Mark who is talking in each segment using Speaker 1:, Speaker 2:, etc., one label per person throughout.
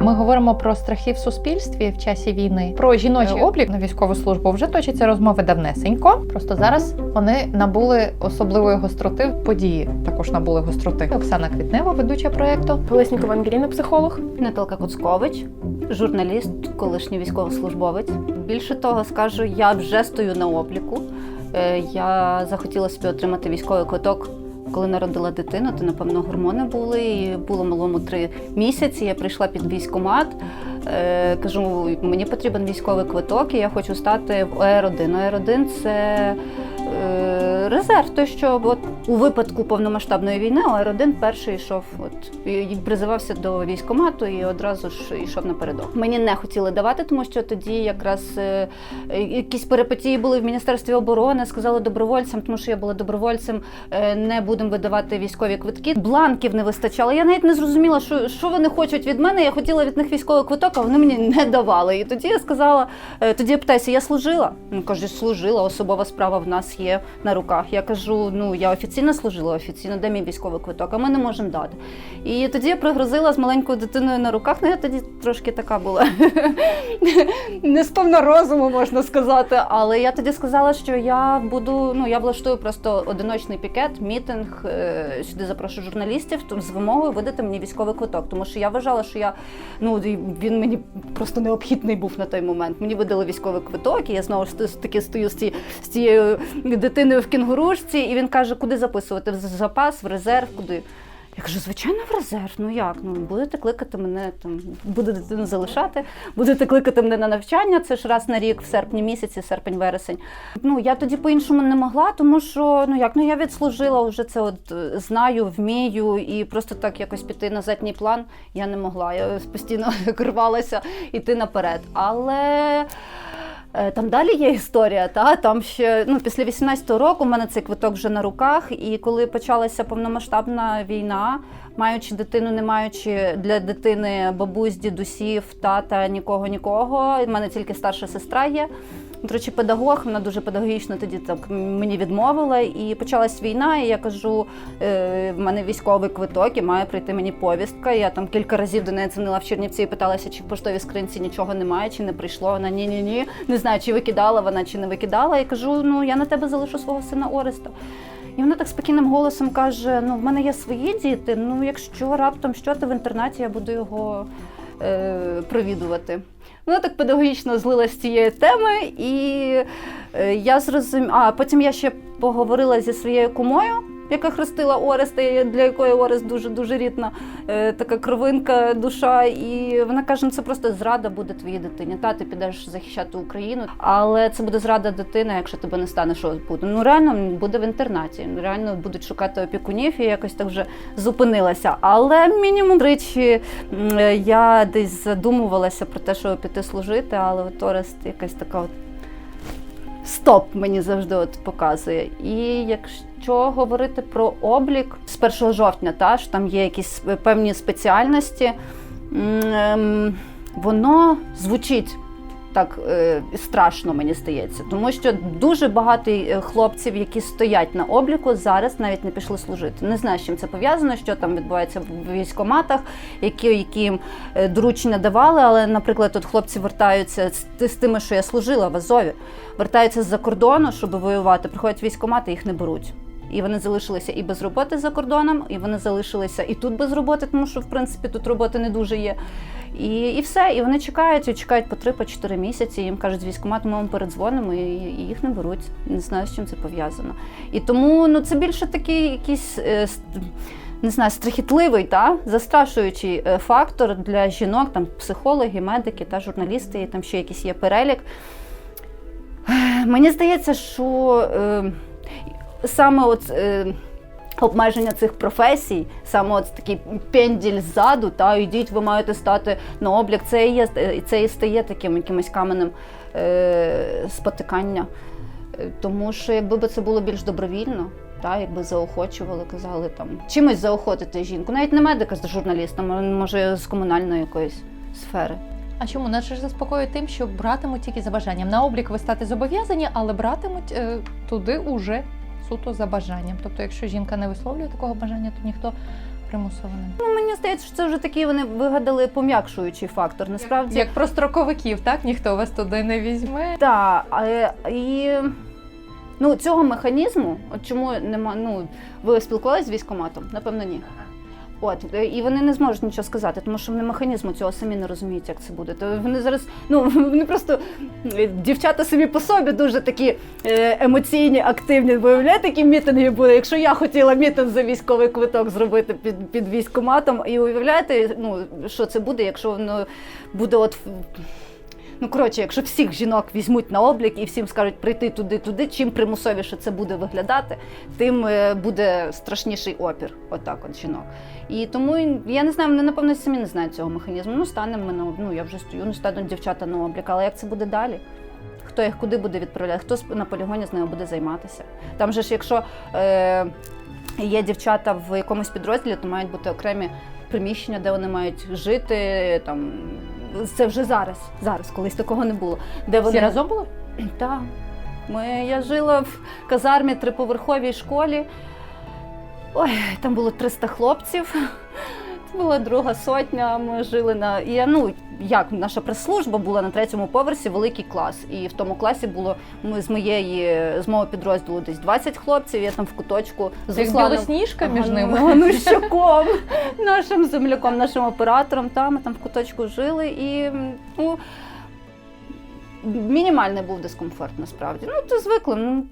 Speaker 1: Ми говоримо про страхи в суспільстві в часі війни. Про жіночий облік на військову службу вже точаться розмови давнесенько. Просто зараз вони набули особливої гостроти. Події також набули гостроти. Оксана Квітнева, ведуча проекту.
Speaker 2: Колеснікова Ангеліна, психолог.
Speaker 3: Наталка Куцкович, журналіст, колишній військовослужбовець. Більше того, скажу, я вже стою на обліку. Е, Я захотіла собі отримати військовий квиток. Коли народила дитину, то напевно гормони були. І було малому три місяці. Я прийшла під військкомат. Е, кажу, мені потрібен військовий квиток, і я хочу стати в ОР-1. ОР-1 це е, резерв. Той, що от, у випадку повномасштабної війни ОР-1 перший йшов, от, і- призивався до військкомату і одразу ж йшов напередок. Мені не хотіли давати, тому що тоді якраз е, якісь перипетії були в Міністерстві оборони, сказали добровольцям, тому що я була добровольцем, е, не будемо видавати військові квитки. Бланків не вистачало. Я навіть не зрозуміла, що, що вони хочуть від мене. Я хотіла від них військовий квиток, а вони мені не давали. І тоді я сказала, е, тоді я питаюся, я служила? Він каже, служила, особова справа в нас є на руках. Я кажу, ну я офіційно служила, офіційно, де мій військовий квиток, а ми не можемо дати. І тоді я пригрозила з маленькою дитиною на руках. Ну я тоді трошки така була не сповна розуму, можна сказати. Але я тоді сказала, що я буду, ну я влаштую просто одиночний пікет, мітинг. е, Сюди запрошу журналістів з вимогою видати мені військовий квиток. Тому що я вважала, що я ну він мені просто необхідний був на той момент. Мені видали військовий квиток, і я знову ж таки стою з, ці, з цією дитиною в кінгурушці, і він каже, куди записувати в запас, в резерв, куди. Я кажу, звичайно, в резерв. Ну як? Ну будете кликати мене там, буде дитину залишати, будете кликати мене на навчання. Це ж раз на рік, в серпні місяці, серпень-вересень. Ну я тоді по-іншому не могла, тому що ну як ну я відслужила вже це, от е, знаю, вмію, і просто так якось піти на задній план я не могла. Я постійно рвалася йти наперед. Але. Е, Там далі є історія, та там ще ну після 18-го року в мене цей квиток вже на руках. І коли почалася повномасштабна війна, маючи дитину, не маючи для дитини бабусь, дідусів, тата, нікого, нікого. в мене тільки старша сестра є. До речі, педагог, вона дуже педагогічно тоді так мені відмовила. І почалась війна, і я кажу: е, в мене військовий квиток і має прийти мені повістка. Я там кілька разів до неї дзвонила в Чернівці і питалася, чи в поштовій скринці нічого немає, чи не прийшло. Вона ні, ні, ні. Не знаю, чи викидала вона, чи не викидала. І кажу: ну я на тебе залишу свого сина Ореста. І вона так спокійним голосом каже: Ну, в мене є свої діти. Ну, якщо раптом що ти в інтернаті, я буду його е, провідувати. Вона так педагогічно злилась з цієї теми, і е, я зрозуміла. А потім я ще поговорила зі своєю кумою, яка хрестила Ореста, для якої Орест дуже дуже рідна, е, така кровинка, душа. І вона каже: ну це просто зрада буде твоїй дитині. Та ти підеш захищати Україну, але це буде зрада дитини, якщо тебе не стане, що буде. Ну реально буде в інтернаті. Реально будуть шукати опікунів, і якось так вже зупинилася. Але мінімум тричі я десь задумувалася про те, щоб піти служити, але от Орест якась така от стоп мені завжди от показує. І якщо говорити про облік з 1 жовтня, та ж там є якісь певні спеціальності, ем, воно звучить. Так е, страшно мені здається, тому що дуже багато е, хлопців, які стоять на обліку, зараз навіть не пішли служити. Не знаю, з чим це пов'язано, що там відбувається в військоматах, які яким е, доручення давали. Але, наприклад, тут хлопці вертаються з, з тими, що я служила в Азові, вертаються з-за кордону, щоб воювати. Приходять військомати, їх не беруть. І вони залишилися і без роботи за кордоном, і вони залишилися і тут без роботи, тому що в принципі тут роботи не дуже є. І, і все. І вони чекають, і чекають по 3-4 місяці. Їм кажуть, з військкомату ми вам передзвонимо, і, і їх не беруть. Не знаю, з чим це пов'язано. І тому ну це більше такий якийсь. е, Не знаю, страхітливий та застрашуючий е, фактор для жінок, там психологи, медики та журналісти, і там ще якийсь є перелік. Мені здається, що е, саме от, е, обмеження цих професій, саме от такий пенділь ззаду, та йдіть, ви маєте стати на облік, це і є це і стає таким якимось каменем е, спотикання. Е, Тому що якби би це було більш добровільно, Та, якби заохочували, казали там чимось заохотити жінку. Навіть не медика з журналістом, може з комунальної якоїсь сфери.
Speaker 1: А чому? Нас ж заспокоює тим, що братимуть тільки за бажанням. На облік ви стати зобов'язані, але братимуть е, туди уже суто за бажанням. Тобто, якщо жінка не висловлює такого бажання, то ніхто примусово не.
Speaker 3: Ну, мені здається, що це вже такий вони вигадали пом'якшуючий фактор. Насправді
Speaker 1: Як про строковиків, так ніхто вас туди не візьме.
Speaker 3: Так, і ну, цього механізму, от чому нема, ну, ви спілкувалися з військоматом? Напевно, ні. От, е, і вони не зможуть нічого сказати, тому що вони механізму цього самі не розуміють, як це буде. То вони зараз, ну вони просто е, дівчата самі по собі дуже такі е, емоційні, активні. Виявляєте, які мітинги були. Якщо я хотіла мітинг за військовий квиток зробити під, під військкоматом, і уявляєте, ну що це буде, якщо воно буде от Ну, коротше, якщо всіх жінок візьмуть на облік і всім скажуть прийти туди-туди, чим примусовіше це буде виглядати, тим е, буде страшніший опір. Отак, от жінок. І тому я не знаю, вони напевно самі не знають цього механізму. Ну, станемо на ну я вже стою, ну стануть дівчата на облік, але як це буде далі? Хто їх куди буде відправляти? Хто на полігоні з нею буде займатися? Там же ж, якщо е, є дівчата в якомусь підрозділі, то мають бути окремі приміщення, де вони мають жити. Там це вже зараз, зараз, колись такого не було. Де вони
Speaker 1: Всі разом були?
Speaker 3: так. Ми, я жила в казармі триповерховій школі. Ой, там було 300 хлопців. Була друга сотня. Ми жили на. І, ну, як наша прес-служба була на третьому поверсі великий клас. І в тому класі було ми з моєї з мого підрозділу десь 20 хлопців. Я там в куточку з
Speaker 1: Як білосніжка між ними.
Speaker 3: Ну, ну щоком, нашим земляком, нашим оператором. Та, ми там в куточку жили і ну, мінімальний був дискомфорт насправді. Ну, то звикли. Ну,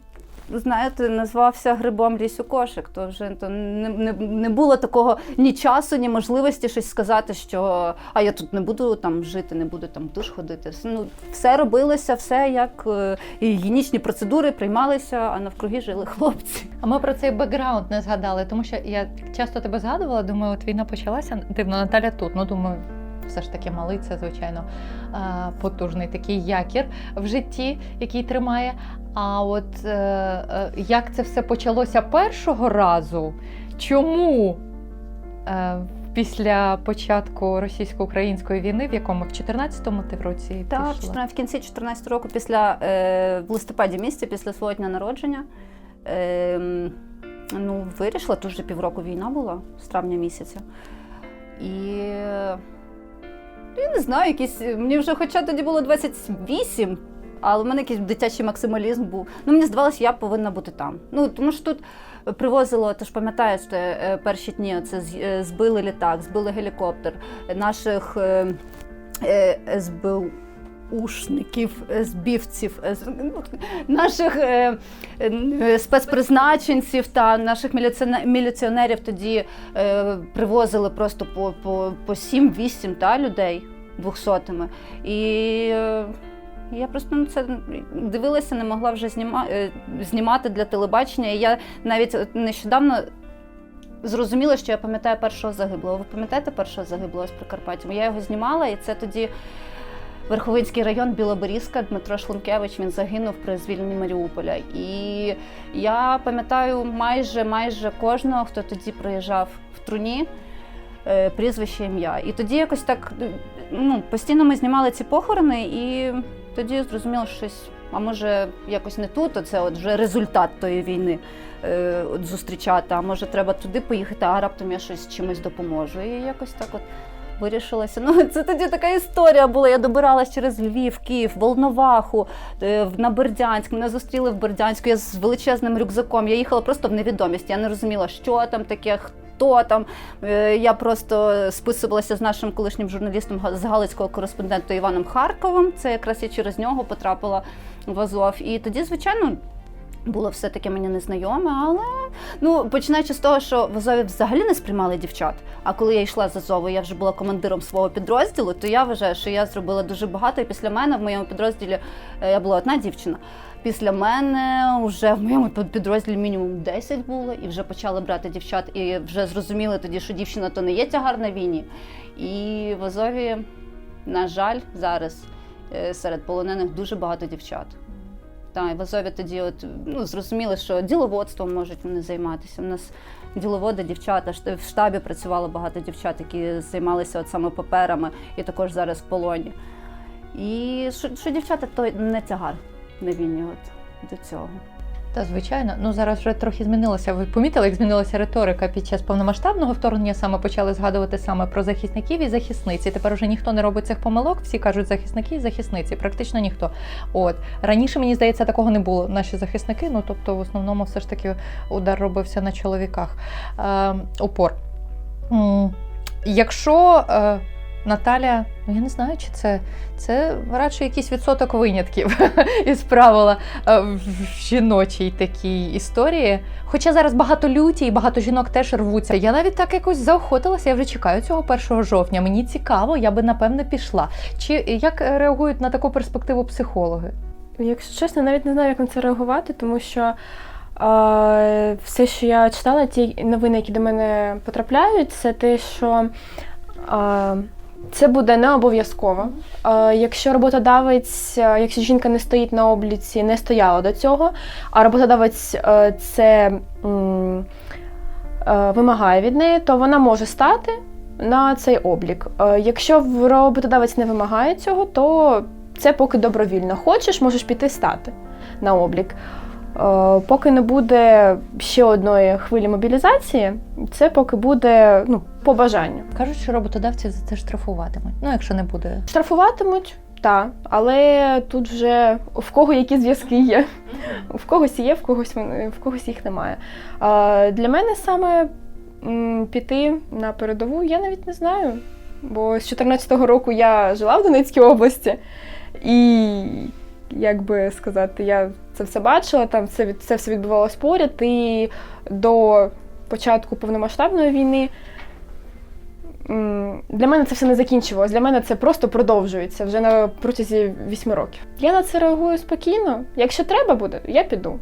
Speaker 3: знаєте, назвався грибом лісу кошик, то вже то не, не, не було такого ні часу, ні можливості щось сказати, що а я тут не буду там жити, не буду там душ ходити. Ну, все робилося, все як е, і гігієнічні процедури приймалися, а навкруги жили хлопці.
Speaker 1: А ми про цей бекграунд не згадали, тому що я часто тебе згадувала. Думаю, от війна почалася. Дивно, Наталя тут. Ну думаю, все ж таки малий, це звичайно потужний такий якір в житті, який тримає. А от е, е, як це все почалося першого разу? Чому е, після початку російсько-української війни, в якому в 14-му ти в році
Speaker 3: Так,
Speaker 1: пішла?
Speaker 3: в кінці 14 року, після е, в листопаді місяці, після свого дня народження, е, ну, вирішила, тут вже півроку війна була з травня місяця. І е, я не знаю, якісь. Мені вже, хоча тоді було 28, але в мене якийсь дитячий максималізм був. Ну, мені здавалося, я повинна бути там. Ну, тому що тут привозило, ти ж пам'ятаєш, е, перші дні це е, збили літак, збили гелікоптер, наших е, е, СБУшників, СБівців, е, ну, наших е, е, спецпризначенців та наших міліціонерів, тоді е, привозили просто по, по, по 7-8 та, людей двохсотими. І е, я просто ну, це дивилася, не могла вже зніма, е, знімати для телебачення. І я навіть нещодавно зрозуміла, що я пам'ятаю першого загиблого. Ви пам'ятаєте першого загиблого з Прикарпаття? Я його знімала, і це тоді Верховинський район Білоборізька, Дмитро Шлункевич. Він загинув при звільненні Маріуполя. І я пам'ятаю майже майже кожного, хто тоді приїжджав в труні. е, Прізвище ім'я. І тоді якось так ну, постійно ми знімали ці похорони, і тоді зрозуміло, що щось, а може, якось не тут, оце от вже результат тої війни е, от зустрічати, а може треба туди поїхати, а раптом я щось чимось допоможу. І якось так от вирішилася. Ну, це тоді така історія була. Я добиралась через Львів, Київ, Волноваху, е, на Бердянськ. Мене зустріли в Бердянську. Я з величезним рюкзаком. Я їхала просто в невідомість. Я не розуміла, що там таке, хто там. Е, Я просто списувалася з нашим колишнім журналістом з Галицького кореспондентом Іваном Харковим. Це якраз я через нього потрапила в Азов. І тоді, звичайно. Було все таке мені незнайоме, але ну починаючи з того, що в Азові взагалі не сприймали дівчат. А коли я йшла з Азову, я вже була командиром свого підрозділу, то я вважаю, що я зробила дуже багато. І після мене в моєму підрозділі е, я була одна дівчина. Після мене вже в моєму підрозділі мінімум 10 було, і вже почали брати дівчат, і вже зрозуміли тоді, що дівчина то не є тягар на війні. І в Азові, на жаль, зараз е, серед полонених дуже багато дівчат. Та і в Азові тоді от, ну, зрозуміли, що діловодством можуть вони займатися. У нас діловоди, дівчата, в штабі працювало багато дівчат, які займалися от саме паперами і також зараз в полоні. І що, що дівчата то не тягар не вільні от до цього.
Speaker 1: Та звичайно, ну зараз вже трохи змінилося. Ви помітили, як змінилася риторика під час повномасштабного вторгнення? Саме почали згадувати саме про захисників і захисниці. Тепер вже ніхто не робить цих помилок. Всі кажуть захисники і захисниці. Практично ніхто. От раніше мені здається, такого не було. Наші захисники, ну тобто, в основному, все ж таки, удар робився на чоловіках. Е, упор. Якщо е, Наталя, ну я не знаю, чи це, це радше якийсь відсоток винятків із правила е, в жіночій такій історії. Хоча зараз багато люті і багато жінок теж рвуться. Я навіть так якось заохотилася, я вже чекаю цього 1 жовтня. Мені цікаво, я би напевне пішла. Чи як реагують на таку перспективу психологи?
Speaker 2: Якщо чесно, навіть не знаю, як на це реагувати, тому що все, що я читала, ті новини, які до мене потрапляють, це те, що це буде не обов'язково. Е, якщо роботодавець, е, якщо жінка не стоїть на обліці, не стояла до цього, а роботодавець е, це вимагає від неї, то вона може стати на цей облік. Якщо роботодавець не вимагає цього, то це поки добровільно. Хочеш, можеш піти стати на облік. Е, Поки не буде ще одної хвилі мобілізації, це поки буде ну, по бажанню.
Speaker 1: Кажуть, що роботодавці за це штрафуватимуть. Ну, якщо не буде.
Speaker 2: Штрафуватимуть, так, але тут вже в кого які зв'язки є. В когось є, в когось, в когось їх немає. Для мене саме піти на передову, я навіть не знаю. Бо з 14-го року я жила в Донецькій області, і як би сказати, я це все бачила, там це, це все відбувалося поряд. І до початку повномасштабної війни для мене це все не закінчувалось. Для мене це просто продовжується вже на протязі вісьми років. Я на це реагую спокійно. Якщо треба буде, я піду.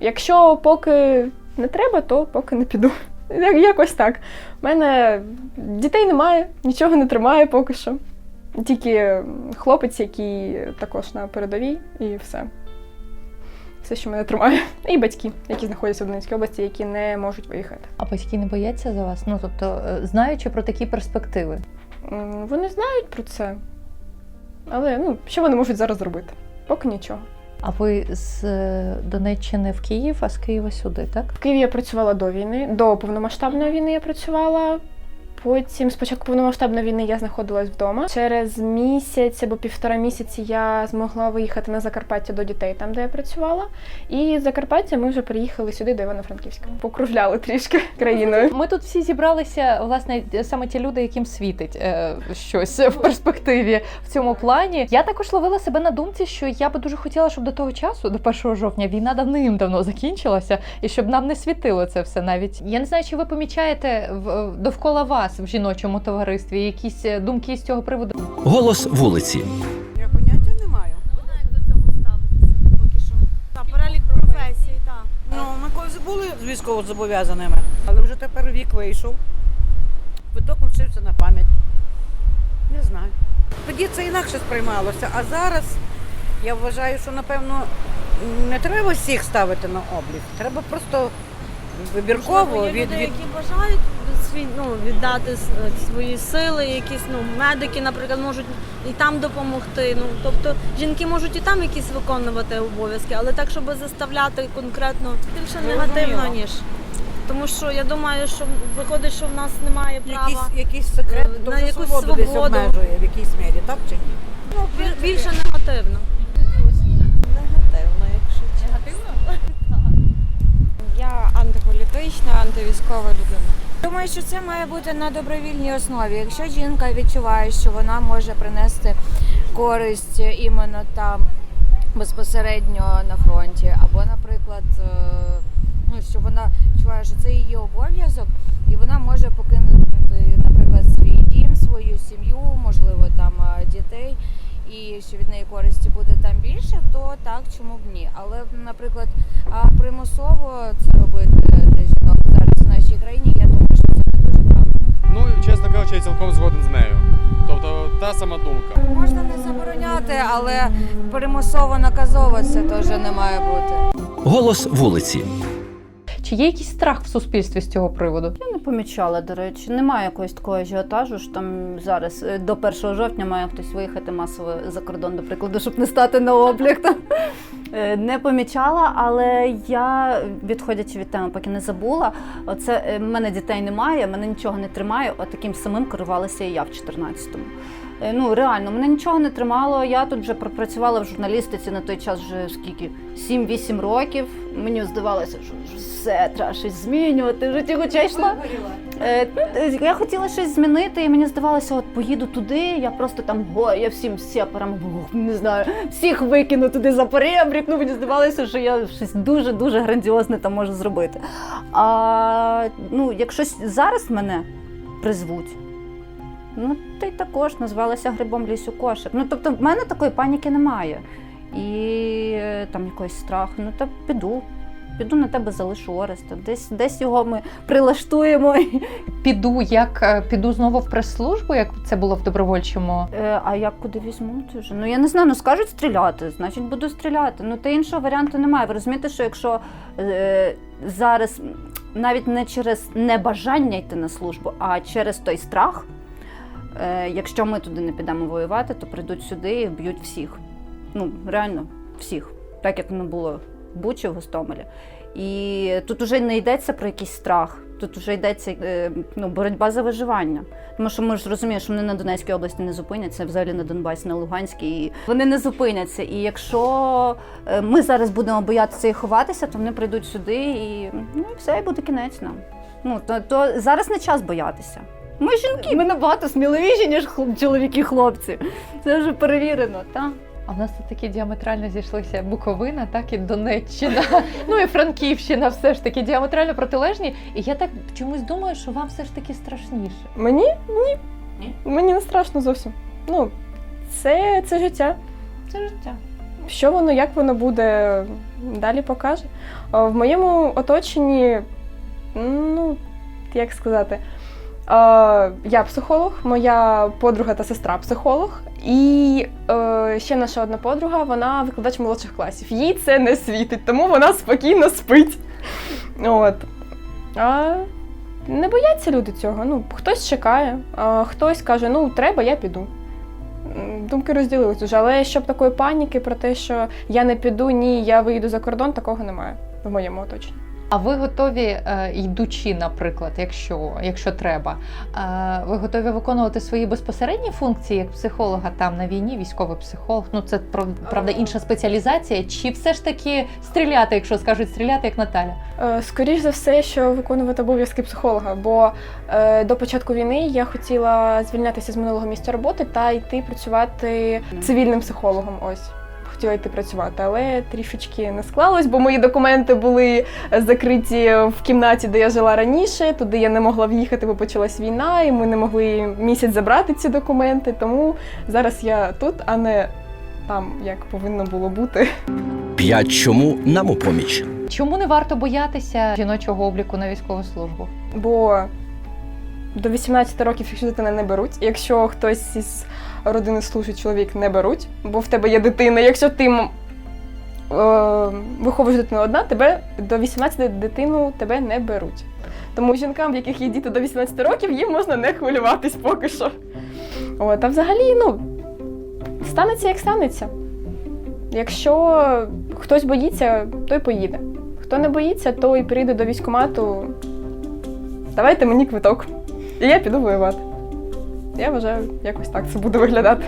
Speaker 2: Якщо поки не треба, то поки не піду. Якось так. У мене дітей немає, нічого не тримає поки що. Тільки хлопець, який також на передовій, і все. Все, що мене тримає. І батьки, які знаходяться в Донецькій області, які не можуть виїхати.
Speaker 1: А батьки не бояться за вас? Ну тобто, е, знаючи про такі перспективи.
Speaker 2: Вони знають про це. Але ну, що вони можуть зараз зробити? Поки нічого.
Speaker 1: А ви з е, Донеччини в Київ, а з Києва сюди, так?
Speaker 2: В Києві я працювала до війни, до повномасштабної війни я працювала. Потім, з початку повномасштабної війни, я знаходилась вдома. Через місяць або півтора місяці я змогла виїхати на Закарпаття до дітей, там де я працювала. І з Закарпаття ми вже приїхали сюди, до Івано-Франківська. Покружляли трішки країною.
Speaker 1: Ми тут всі зібралися, власне, саме ті люди, яким світить е, щось в перспективі в цьому плані. Я також ловила себе на думці, що я би дуже хотіла, щоб до того часу, до 1 жовтня, війна давним-давно закінчилася, і щоб нам не світило це все навіть. Я не знаю, чи ви помічаєте довкола вас в жіночому товаристві якісь е, думки з цього приводу.
Speaker 4: Голос вулиці.
Speaker 5: Я поняття не маю.
Speaker 6: Вона як до цього ставитися поки що.
Speaker 5: Та перелік професій, так. Ну, ми колись були з військовозобов'язаними, але вже тепер вік вийшов. Квиток лишився на пам'ять. Не знаю. Тоді це інакше сприймалося, а зараз я вважаю, що напевно не треба всіх ставити на облік. Треба просто вибірково
Speaker 6: Можливо, є
Speaker 5: від,
Speaker 6: люди,
Speaker 5: від
Speaker 6: які бажають свій, ну, віддати свої сили, якісь ну, медики, наприклад, можуть і там допомогти. Ну, тобто жінки можуть і там якісь виконувати обов'язки, але так, щоб заставляти конкретно більше негативно, ніж. Тому що я думаю, що виходить, що в нас немає права
Speaker 5: якийсь, якийсь секрет,
Speaker 6: е,
Speaker 5: то
Speaker 6: на якусь
Speaker 5: свободу десь обмежує в якійсь мірі, так чи ні?
Speaker 6: ну, біль- більше негативно.
Speaker 7: Негативно, якщо чесно. Я антиполітична, антивійськова людина. Думаю, що це має бути на добровільній основі. Якщо жінка відчуває, що вона може принести користь іменно там безпосередньо на фронті, або, наприклад, е, ну що вона відчуває, що це її обов'язок, і вона може покинути, наприклад, свій дім, свою сім'ю, можливо, там е, дітей. І що від неї користі буде там більше, то так, чому б ні. Але, наприклад, примусово це робити жінок зараз в нашій країні, я думаю,
Speaker 8: Ну, чесно кажучи, я цілком згоден з нею. Тобто, та сама думка.
Speaker 7: Можна не забороняти, але примусово наказово це теж не має бути.
Speaker 4: Голос вулиці.
Speaker 1: Чи є якийсь страх в суспільстві з цього приводу?
Speaker 3: Я не помічала, до речі, немає якогось такого ажіотажу, що там зараз е, до 1 жовтня має хтось виїхати масово за кордон, до прикладу, щоб не стати на облік. Е, Не помічала, але я, відходячи від теми, поки не забула, оце е, в мене дітей немає, мене нічого не тримає. Отаким таким самим керувалася і я в 14-му. Е, Ну, реально, мене нічого не тримало. Я тут вже пропрацювала в журналістиці на той час вже скільки? 7-8 років. Мені здавалося, що все, треба щось змінювати. В житті хоча йшла. Е, Я хотіла щось змінити, і мені здавалося, от поїду туди, я просто там го, я всім сепарам, не знаю, всіх викину туди за перебрік. Ну, мені здавалося, що я щось дуже-дуже грандіозне там можу зробити. А ну, якщо зараз мене призвуть, ну ти також назвалася грибом лісу кошик. Ну тобто в мене такої паніки немає. І е, там якийсь страх, ну та піду. Піду на тебе залишу Ореста. Десь десь його ми прилаштуємо.
Speaker 1: Піду, як е, піду знову в прес-службу, як це було в добровольчому.
Speaker 3: Е, а як куди візьмуть вже? Ну я не знаю, ну скажуть стріляти, значить буду стріляти. Ну та іншого варіанту немає. Ви розумієте, що якщо е, зараз навіть не через небажання йти на службу, а через той страх, е, якщо ми туди не підемо воювати, то прийдуть сюди і вб'ють всіх. Ну, реально, всіх. Так як воно було Бучі, в Гостомелі. І тут вже не йдеться про якийсь страх. Тут вже йдеться е, ну, боротьба за виживання. Тому що ми ж розуміємо, що вони на Донецькій області не зупиняться, взагалі на Донбасі, на Луганській. Вони не зупиняться. І якщо е, ми зараз будемо боятися і ховатися, то вони прийдуть сюди і ну все, і буде кінець нам. Ну то, то зараз не час боятися. Ми жінки, ми набагато сміливіші, ніж хл- чоловіки хлопці. Це вже перевірено, так.
Speaker 1: А в нас тут такі діаметрально зійшлися Буковина, так і Донеччина. Ну і Франківщина все ж таки діаметрально протилежні. І я так чомусь думаю, що вам все ж таки страшніше.
Speaker 2: Мені ні.
Speaker 3: Ні?
Speaker 2: Мені не страшно зовсім. Ну, це, це життя.
Speaker 1: Це життя.
Speaker 2: Що воно, як воно буде, далі покаже. В моєму оточенні, ну, як сказати, я психолог, моя подруга та сестра психолог, і е, ще наша одна подруга, вона викладач молодших класів. Їй це не світить, тому вона спокійно спить. От. А не бояться люди цього. Ну, хтось чекає, а хтось каже, ну треба, я піду. Думки розділились уже, але щоб такої паніки про те, що я не піду, ні, я виїду за кордон, такого немає в моєму оточенні.
Speaker 1: А ви готові, е, йдучи, наприклад, якщо, якщо треба, е, ви готові виконувати свої безпосередні функції як психолога там на війні, військовий психолог? Ну це правда інша спеціалізація, чи все ж таки стріляти, якщо скажуть стріляти, як Наталя?
Speaker 2: Е, Скоріш за все, що виконувати обов'язки психолога, бо е, до початку війни я хотіла звільнятися з минулого місця роботи та йти працювати цивільним психологом. Ось хотіла йти працювати, але трішечки не склалось, бо мої документи були закриті в кімнаті, де я жила раніше. Туди я не могла в'їхати, бо почалась війна, і ми не могли місяць забрати ці документи. Тому зараз я тут, а не там, як повинно було бути.
Speaker 4: П'ять чому нам у поміч.
Speaker 1: Чому не варто боятися жіночого обліку на військову службу?
Speaker 2: Бо до 18 років, якщо дитина не беруть, якщо хтось із родини служить чоловік, не беруть, бо в тебе є дитина. Якщо ти е, виховуєш дитину одна, тебе до 18 дитину тебе не беруть. Тому жінкам, в яких є діти до 18 років, їм можна не хвилюватись поки що. От, а взагалі, ну, станеться як станеться. Якщо хтось боїться, той поїде. Хто не боїться, той прийде до військкомату. Давайте мені квиток. І я піду воювати. Я вважаю, якось так це буде виглядати.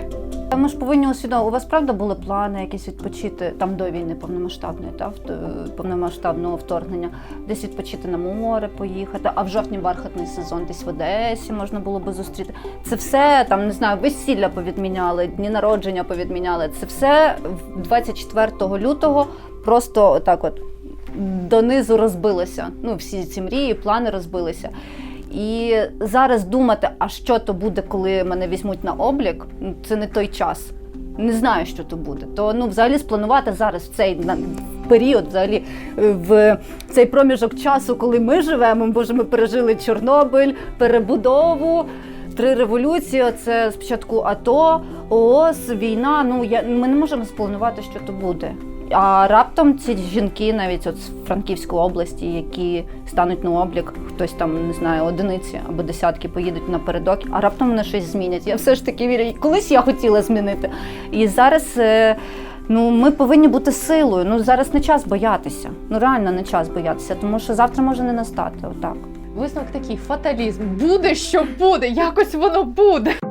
Speaker 3: Та Ми ж повинні усвідомити, у вас правда були плани якісь відпочити там до війни повномасштабної, та вт- повномасштабного вторгнення, десь відпочити на море, поїхати, а в жовтні бархатний сезон десь в Одесі можна було би зустріти. Це все там не знаю, весілля повідміняли, дні народження повідміняли. Це все 24 лютого просто так от донизу розбилося. Ну, всі ці мрії, плани розбилися. І зараз думати, а що то буде, коли мене візьмуть на облік, це не той час. Не знаю, що то буде. То ну, взагалі спланувати зараз в цей період, взагалі е, в цей проміжок часу, коли ми живемо, боже, ми пережили Чорнобиль, перебудову. три революції. Це спочатку АТО, ООС, війна. Ну я ми не можемо спланувати, що то буде. А раптом ці жінки, навіть от з Франківської області, які стануть на облік, хтось там не знаю, одиниці або десятки поїдуть напередок, а раптом вони щось змінять. Я все ж таки вірю. Колись я хотіла змінити. І зараз. е, Ну, ми повинні бути силою. Ну зараз не час боятися. Ну реально не час боятися, тому що завтра може не настати. Отак.
Speaker 1: Висновок такий фаталізм. Буде що буде, якось воно буде.